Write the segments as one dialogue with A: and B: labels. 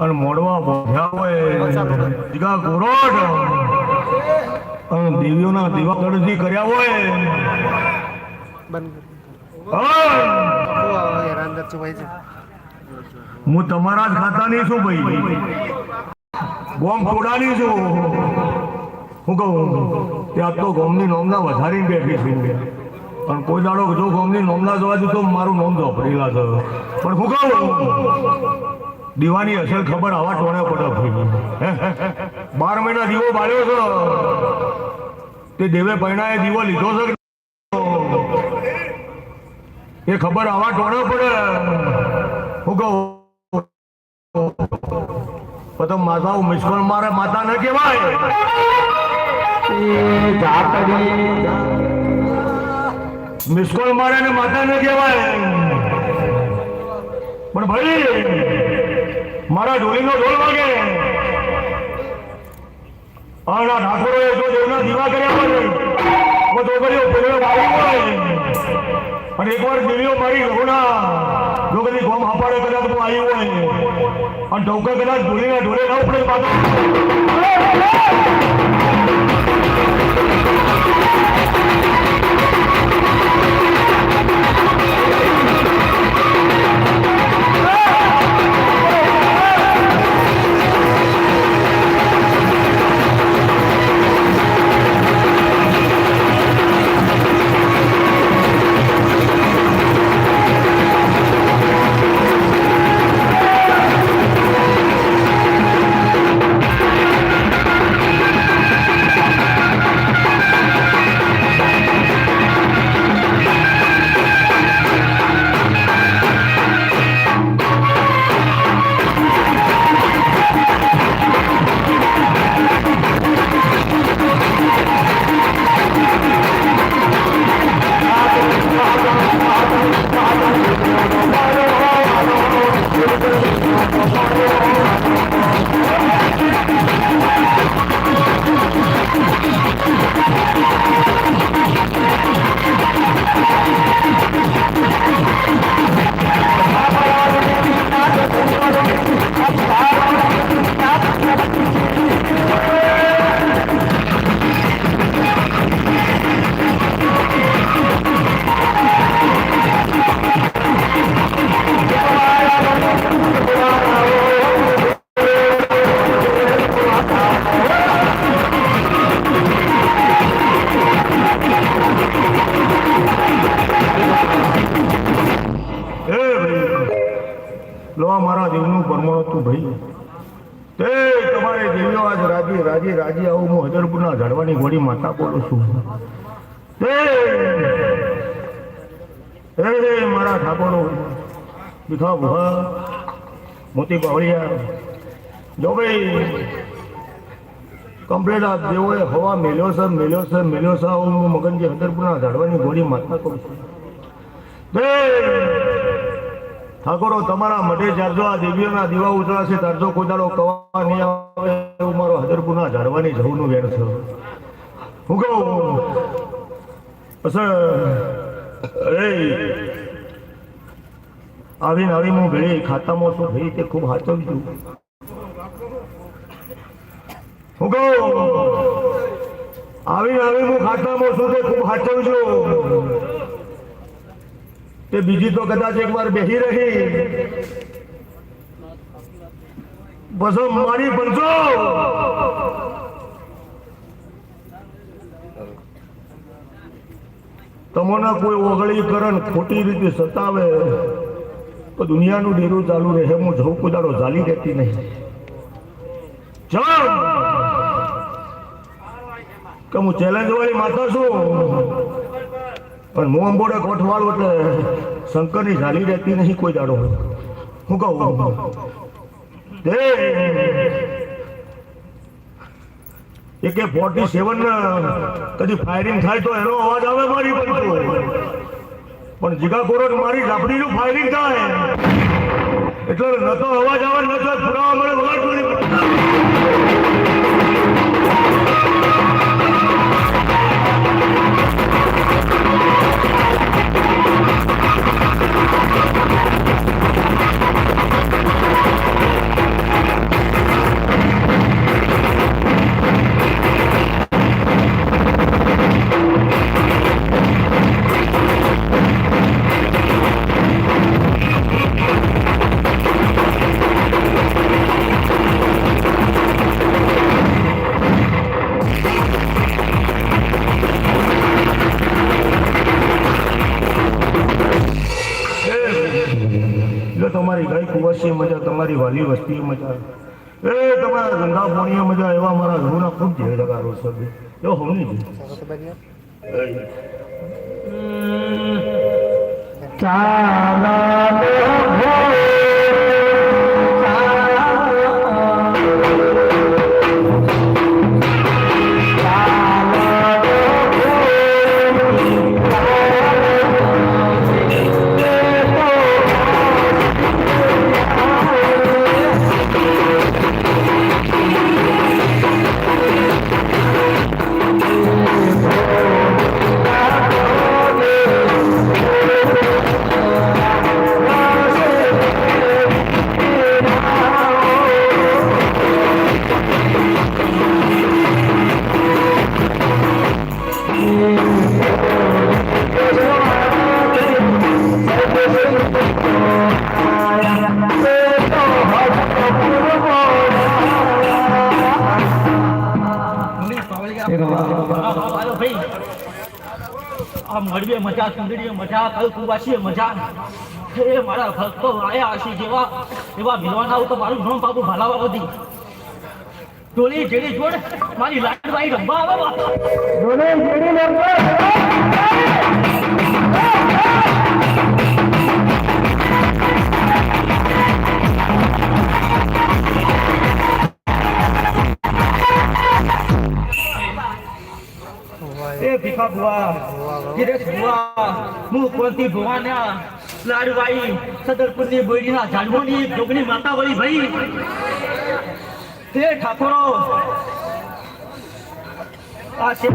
A: અને મોડવા ભોગ્યા હોય દીગા ગોરોડ અને દેવીઓના દીવા કરજી કર્યા હોય. હા, તમારા જ ખાતાની છું ભાઈ. ગોમ ખોડાની છું. હું કહું ત્યાં તો ગોમની નોમના વધારીને બેઠી છું. પણ કોઈ દાડો જો ગોમની નોમના જોવા તો મારું નોમ જોપરેલા છે. પણ હું કહું દીવાની અસર ખબર આવા ટોણે પડે બાર મહિના દીવો બાળ્યો છે. તે દેવે પૈણાએ દીવો લીધો છે એ ખબર આવા ટોણે પડે. હું કહું તો માતા મિસકોલ મારે માતા ન કહેવાય. મિસકોલ મારે ને માતા ન કહેવાય. પણ ભાઈ મારા ઢોલીનો ઢોલ વાગે. આના એ તો દેવના દીવા કર્યા હોય. છોકરીઓ પેલો વાળી હોય. અને એકવાર દેવીઓ મારી રઘુના જો કદી ગોમ હાપાડે કદાચ હું આવી હોય. અને ટોકા કદાચ ઢોલીના ઢોલે ના ઉપડે પાછો. હે ભાઈ. લો મારા દેવનું પરમાણુ હતું ભાઈ. તે તમારે દેવીઓ આજ રાજી રાજી રાજી આવું હું હજરપુરના ઝાડવાની ગોળી માતા બોલું છું. તે મારા ઠાકોરો. ભીખા ભુવા મોતી બાવળિયા. જો ભાઈ કમ્પ્લેટ આપ દેવોએ હવા મેલ્યો છે મેલ્યો છે મેલ્યો છે હું મગનજી હદરપુરના ઝાડવાની ગોળી માથા કહું છું. ઠાકોરો, તમારા મઢે ચારજો આ દેવીઓના દીવા ઉતરાશે તારજો કોદાળો કવા નહીં આવે એવું મારો હજરપુરના ઝાડવાની જવનું વેણ છે. હું કહું, અસર, અરે! આવીને આવી હું ભેળી ખાતામાં છું ભાઈ તે ખૂબ હાચવજો. આવીને આવી, હું ખાતામાં છું તે ખૂબ હાચવજો. તે બીજી તો કદાચ એકવાર બેહી રહી. બસો મારી બનજો તમને કોઈ ઓગળીકરણ ખોટી રીતે સતાવે, તો દુનિયાનું ડેરું ચાલુ રહે, હું જવું કુદાડો ચાલી રહેતી નહીં. ચાલ કે હું ચેલેન્જ વાળી માતા છું. પણ હું અંબોડે કોઠવાળું એટલે શંકરની ઝાલી રહેતી નહીં કોઈ દાડો. હું કહું. તે એકે ફોર્ટી સેવન કદી ફાયરિંગ થાય તો એનો અવાજ આવે મારી પણ જીગા કોરટ મારી ઝાપડીનું ફાયરિંગ થાય. એટલે ન તો અવાજ આવે ન તો પુરાવા મળે વગાડવાની તમારી વાલી વસ્તીએ મજા એ તમારા ધંધા પોણીએ મજા એવા મારા ઘરના ખૂબ જે જગારો છે એવો હોની છે
B: હાલો આ મળવે મજા, સુંદરીએ મજા કલ કુવાસીએ મજા. હે મારા ભક્તો, આયા હશે જેવા, એવા વિદ્વાન તો મારું નામ બાબુ ભાલાવા બધી ટોળી જેડી જોડ મારી લાડવાઈ રંબા આવે બાપા. એ ભીખા ભુવા ગિરેશ ભુવા હું કોંતી ભુવાના લાડવાઈ સદરપુરની બોયડીના ઝાડવાની જોગની માતા વળી ભાઈ. તે ઠાકોરો, આ છે.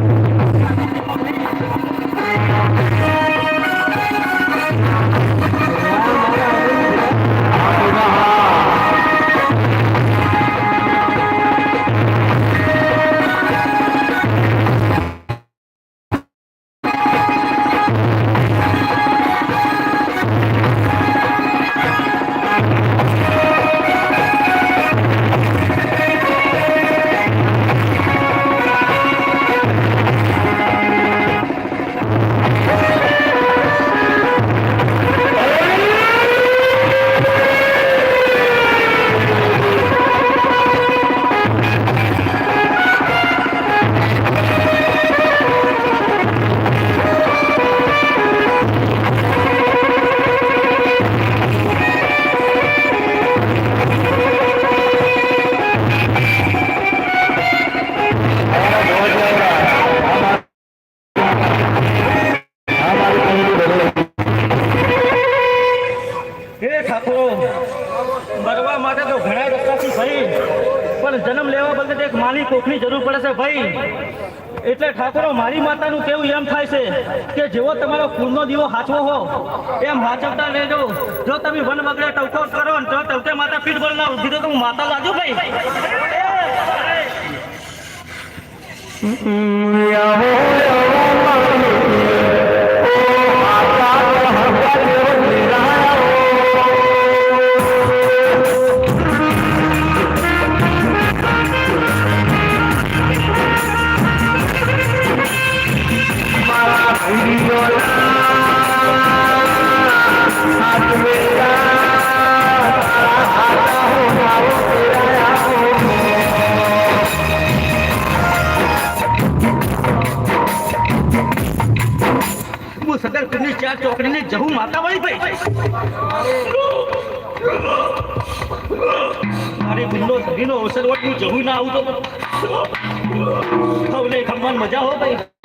B: ભાઈ પણ જન્મ લેવા બદલે એક માની કોખની જરૂર પડે છે ભાઈ એટલે ઠાકોરો મારી માતાનું કેવું એમ થાય છે કે જેવો તમારો કુળનો દીવો હાચવો હો એમ હાચવતા લેજો જો તમે વન બગડે ટવકો કરો ને તો ટવકે માતા પીઠ બોલ ના ઊભી તો હું માતા લાજુ ભાઈ હું સદર કુંડી ચાર ચોકડીને જહું માતા ભાઈ. મારી બુલ્લો સગીનો અવસર વટ હું જહું ના આવું તો. ખવલે ખમવાન મજા હો ભાઈ.